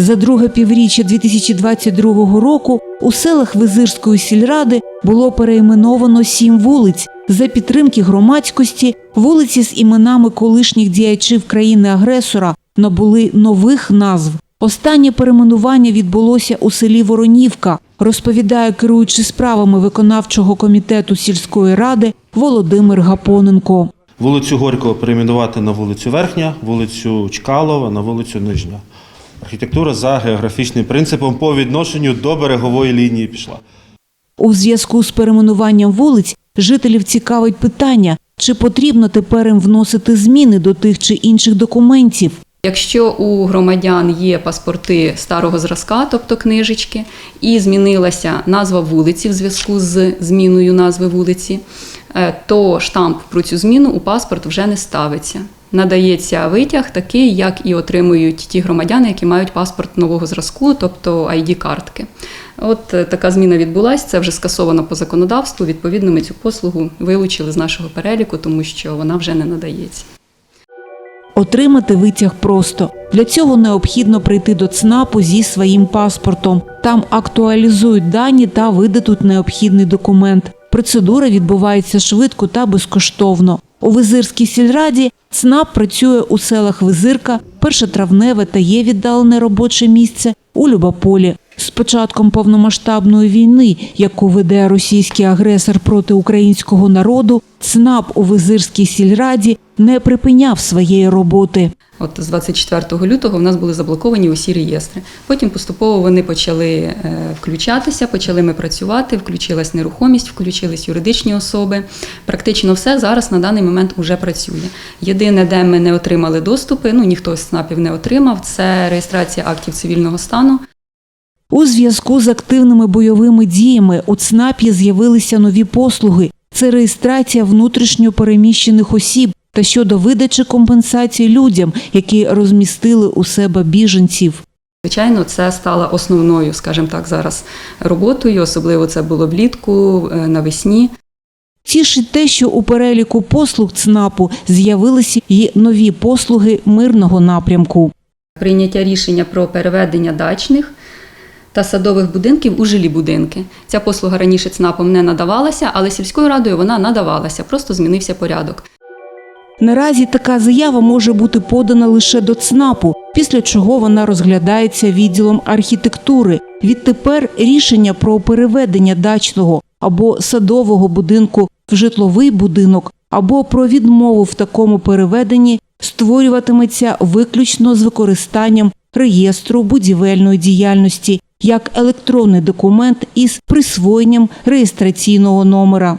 За друге півріччя 2022 року у селах Визирської сільради було перейменовано сім вулиць. За підтримки громадськості вулиці з іменами колишніх діячів країни-агресора набули нових назв. Останнє перейменування відбулося у селі Воронівка, розповідає керуючий справами виконавчого комітету сільської ради Володимир Гапоненко. Вулицю Горького перейменувати на вулицю Верхня, вулицю Чкалова на вулицю Нижня. Архітектура за географічним принципом по відношенню до берегової лінії пішла. У зв'язку з перейменуванням вулиць жителів цікавить питання, чи потрібно тепер їм вносити зміни до тих чи інших документів. Якщо у громадян є паспорти старого зразка, тобто книжечки, і змінилася назва вулиці в зв'язку з зміною назви вулиці, е, то штамп про цю зміну у паспорт вже не ставиться. Надається витяг такий, як і отримують ті громадяни, які мають паспорт нового зразку, тобто ID-картки. От е, така зміна відбулася, це вже скасовано по законодавству. Відповідно, ми цю послугу вилучили з нашого переліку, тому що вона вже не надається. Отримати витяг просто. Для цього необхідно прийти до ЦНАПу зі своїм паспортом. Там актуалізують дані та видадуть необхідний документ. Процедура відбувається швидко та безкоштовно. У Визирській сільраді ЦНАП працює у селах Визирка, Першотравневе та є віддалене робоче місце у Любополі. З початком повномасштабної війни, яку веде російський агресор проти українського народу, ЦНАП у Визирській сільраді не припиняв своєї роботи. От з 24 лютого в нас були заблоковані усі реєстри. Потім поступово вони почали е, включатися, почали ми працювати, включилась нерухомість, включились юридичні особи. Практично все зараз на даний момент уже працює. Єдине, де ми не отримали доступи, ну ніхто з СНАПів не отримав, це реєстрація актів цивільного стану. У зв'язку з активними бойовими діями у ЦНАПі з'явилися нові послуги. Це реєстрація внутрішньо переміщених осіб та щодо видачі компенсації людям, які розмістили у себе біженців. Звичайно, це стало основною, скажімо так, зараз роботою. Особливо це було влітку, е, навесні. Тішить те, що у переліку послуг ЦНАПу з'явилися й нові послуги мирного напрямку. Прийняття рішення про переведення дачних та садових будинків у жилі будинки. Ця послуга раніше ЦНАПом не надавалася, але сільською радою вона надавалася, просто змінився порядок. Наразі така заява може бути подана лише до ЦНАПу, після чого вона розглядається відділом архітектури. Відтепер рішення про переведення дачного або садового будинку в житловий будинок або про відмову в такому переведенні створюватиметься виключно з використанням реєстру будівельної діяльності як електронний документ із присвоєнням реєстраційного номера.